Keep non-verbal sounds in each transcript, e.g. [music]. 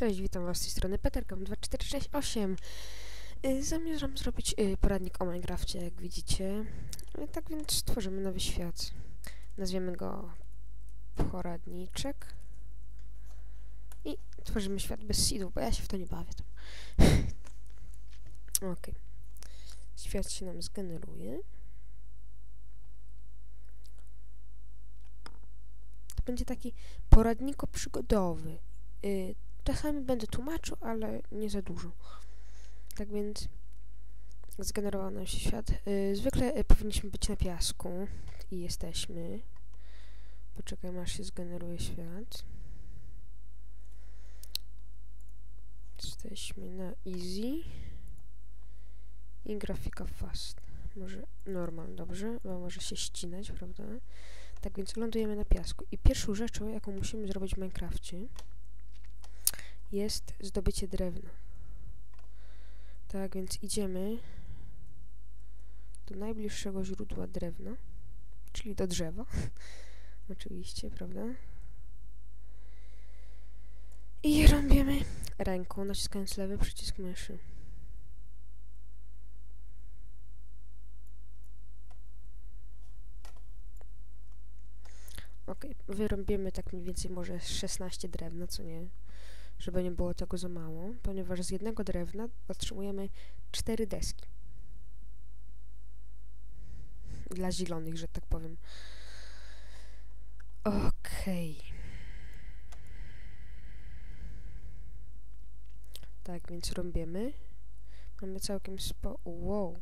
Cześć, witam was z tej strony Petercom2468 y, Zamierzam zrobić y, poradnik o Minecrafcie, jak widzicie. Y, Tak więc stworzymy nowy świat. Nazwiemy go Poradniczek. I tworzymy świat bez seedów, bo ja się w to nie bawię. [laughs] Tam. Ok Świat się nam zgeneruje. To będzie taki poradniko-przygodowy. Y, czasami będę tłumaczył, ale nie za dużo. Tak więc zgenerował nam się świat. Y, zwykle y, powinniśmy być na piasku i jesteśmy. Poczekajmy aż się zgeneruje świat. Jesteśmy na easy i grafika fast. Może normal, dobrze, bo może się ścinać, prawda? Tak więc lądujemy na piasku. I pierwszą rzeczą, jaką musimy zrobić w Minecrafcie, jest zdobycie drewna. Tak, więc idziemy do najbliższego źródła drewna, czyli do drzewa. [laughs] Oczywiście, prawda? I rąbiemy ręką, naciskając lewy przycisk myszy. Ok, wyrąbimy tak mniej więcej może 16 drewna, co nie? Żeby nie było tego za mało, ponieważ z jednego drewna otrzymujemy cztery deski. Dla zielonych, że tak powiem. Okej. Okay. Tak, więc rąbiemy. Mamy całkiem spo... Wow.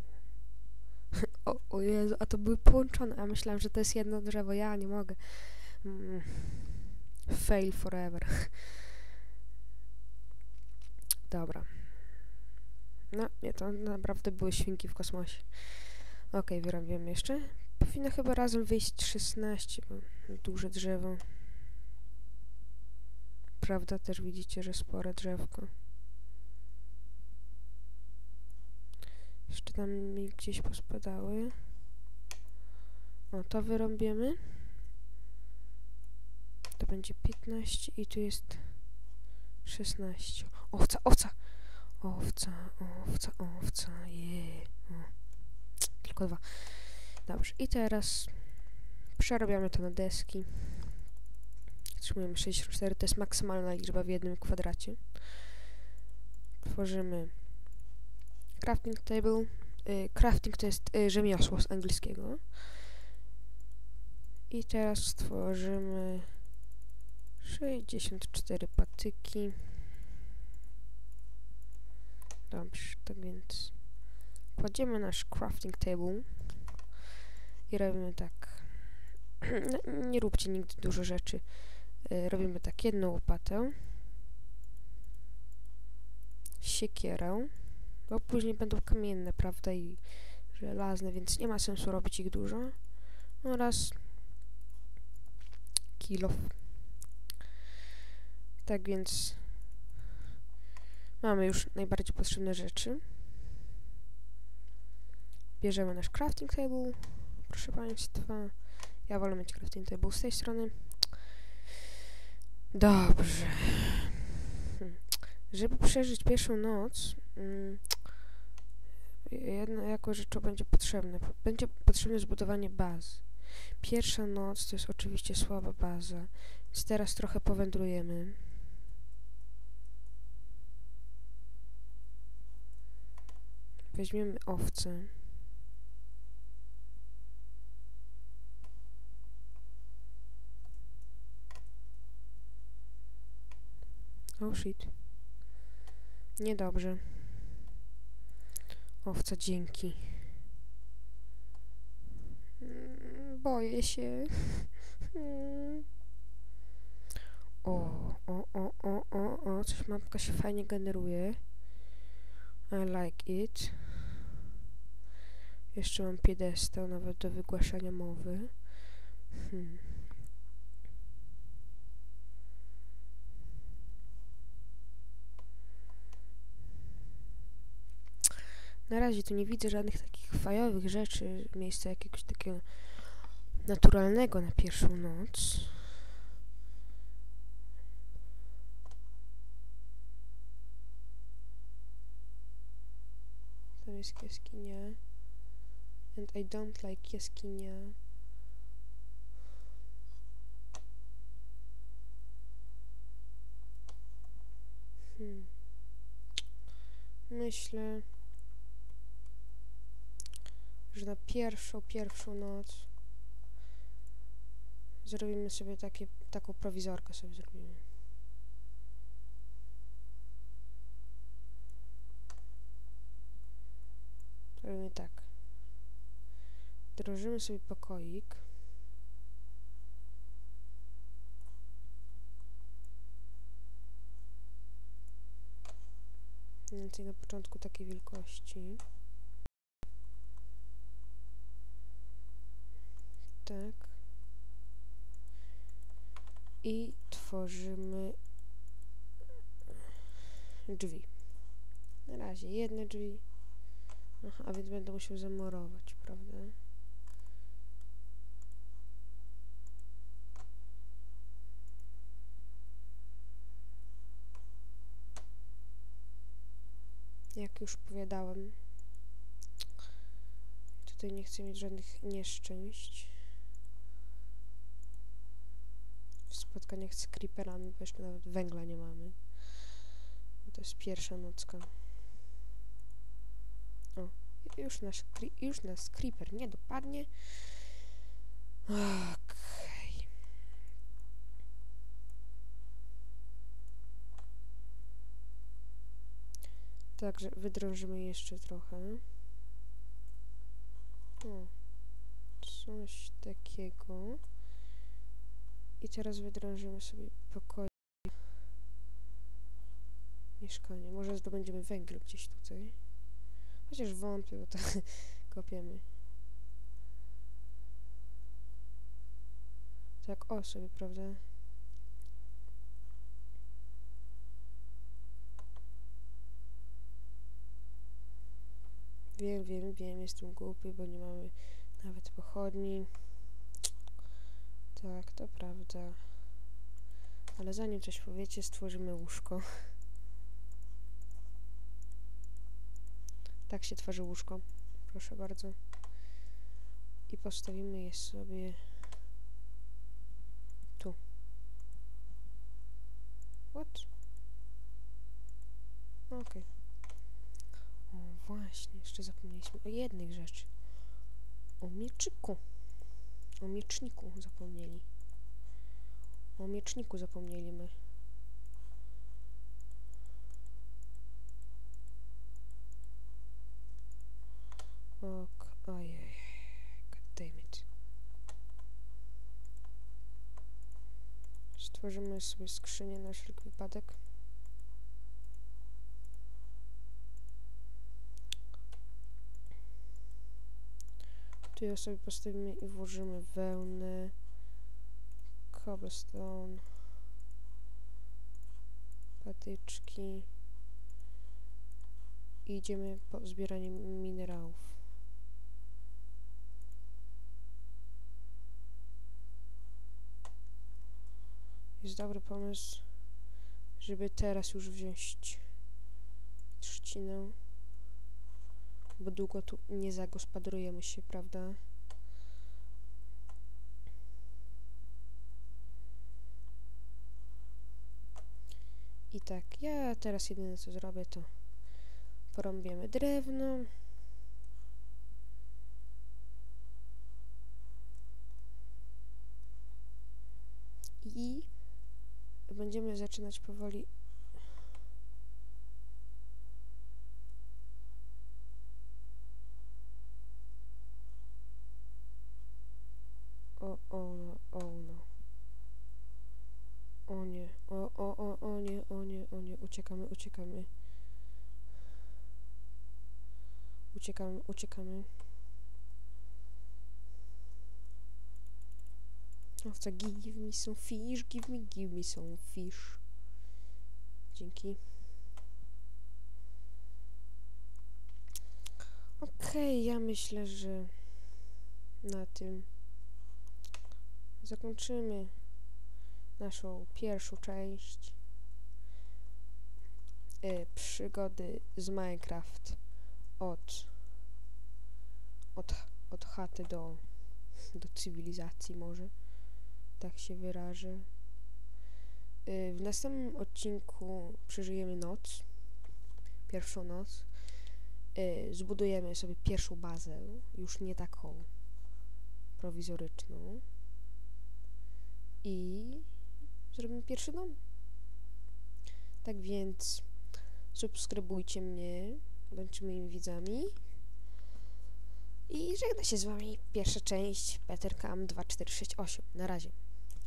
[laughs] o, o Jezu, a to były połączone, a myślałem, że to jest jedno drzewo. Ja nie mogę. Mm. Fail forever. [laughs] Dobra. No, nie, to naprawdę były świnki w kosmosie. Okej, okay, jeszcze. Powinno chyba razem wyjść 16, bo duże drzewo. Prawda, też widzicie, że spore drzewko. Jeszcze tam mi gdzieś pospadały. O, to wyrąbiemy. To będzie 15 i tu jest 16. Owca, owca! Owca, owca, owca, je. Tylko dwa. Dobrze, i teraz przerabiamy to na deski. Otrzymujemy 64, to jest maksymalna liczba w jednym kwadracie. Tworzymy crafting table. Y, crafting to jest y, rzemiosło z angielskiego. I teraz stworzymy 64 patyki. Dobrze, tak więc kładziemy nasz crafting table i robimy tak. [clears throat] No, nie róbcie nigdy dużo rzeczy. Y, robimy tak, jedną łopatę, siekierę, bo później będą kamienne, prawda, i żelazne, więc nie ma sensu robić ich dużo. Oraz kilof. Tak więc mamy już najbardziej potrzebne rzeczy. Bierzemy nasz crafting table. Proszę Państwa, ja wolę mieć crafting table z tej strony. Dobrze. Hmm. Żeby przeżyć pierwszą noc, mm, jedno jako rzeczą będzie potrzebne. Będzie potrzebne zbudowanie bazy. Pierwsza noc to jest oczywiście słaba baza, więc teraz trochę powędrujemy. Weźmiemy owce. Oh shit. Niedobrze. Owca, dzięki. Mm, boję się. [laughs] O, o, o, o, o, o, coś mapka się fajnie generuje. I like it. Jeszcze mam piedestał nawet do wygłaszania mowy. Hmm. Na razie tu nie widzę żadnych takich fajowych rzeczy, miejsca jakiegoś takiego naturalnego na pierwszą noc. Tam jest jaskinia. And I don't like jaskinia. Hmm. Myślę, że na pierwszą, pierwszą noc zrobimy sobie takie, taką prowizorkę sobie zrobimy. Robimy tak. Drążymy sobie pokoik. Więcej na początku takiej wielkości. Tak. I tworzymy drzwi. Na razie jedne drzwi. Aha, a więc będę musiał zamurować, prawda? Jak już powiadałem, tutaj nie chcę mieć żadnych nieszczęść w spotkaniach z creeperami, bo jeszcze nawet węgla nie mamy. To jest pierwsza nocka. O, już nasz, już nas creeper nie dopadnie. Okej. Także wydrążymy jeszcze trochę. O, coś takiego. I teraz wydrążymy sobie pokoje. Mieszkanie. Może zdobędziemy węgiel gdzieś tutaj. Chociaż wątpię, bo to [laughs] kopiemy. Tak o sobie, prawda? Wiem, wiem, wiem, jestem głupi, bo nie mamy nawet pochodni. Tak, to prawda. Ale zanim coś powiecie, stworzymy łóżko. Tak się tworzy łóżko. Proszę bardzo. I postawimy je sobie tu. What? Okej. Okay. Właśnie, jeszcze zapomnieliśmy o jednej rzeczy. O mieczyku. O mieczniku zapomnieli. O mieczniku zapomnieliśmy. Ok, ojej. God damn it. Stworzymy sobie skrzynię na wszelki wypadek. Tu ją sobie postawimy i włożymy wełnę, cobblestone, patyczki. I idziemy po zbieranie minerałów. Jest dobry pomysł, żeby teraz już wziąć trzcinę bo długo tu nie zagospodarujemy się, prawda? I tak, ja teraz jedyne co zrobię to porąbiemy drewno. I będziemy zaczynać powoli O, o, no, o, no. O nie, o, o, o, o nie, o nie, o nie, uciekamy, uciekamy. Uciekamy, uciekamy. Owca, give me some fish, give me, give me some fish. Dzięki. Okej, okay, ja myślę, że na tym zakończymy naszą pierwszą część y, przygody z Minecraft od, od, od chaty do, do cywilizacji może, tak się wyrażę. Y, W następnym odcinku przeżyjemy noc, pierwszą noc. Y, Zbudujemy sobie pierwszą bazę, już nie taką prowizoryczną. I zrobimy pierwszy dom. Tak więc subskrybujcie mnie, bądźcie moimi widzami. I żegna się z wami pierwsza część Peter Cam 2468. Na razie.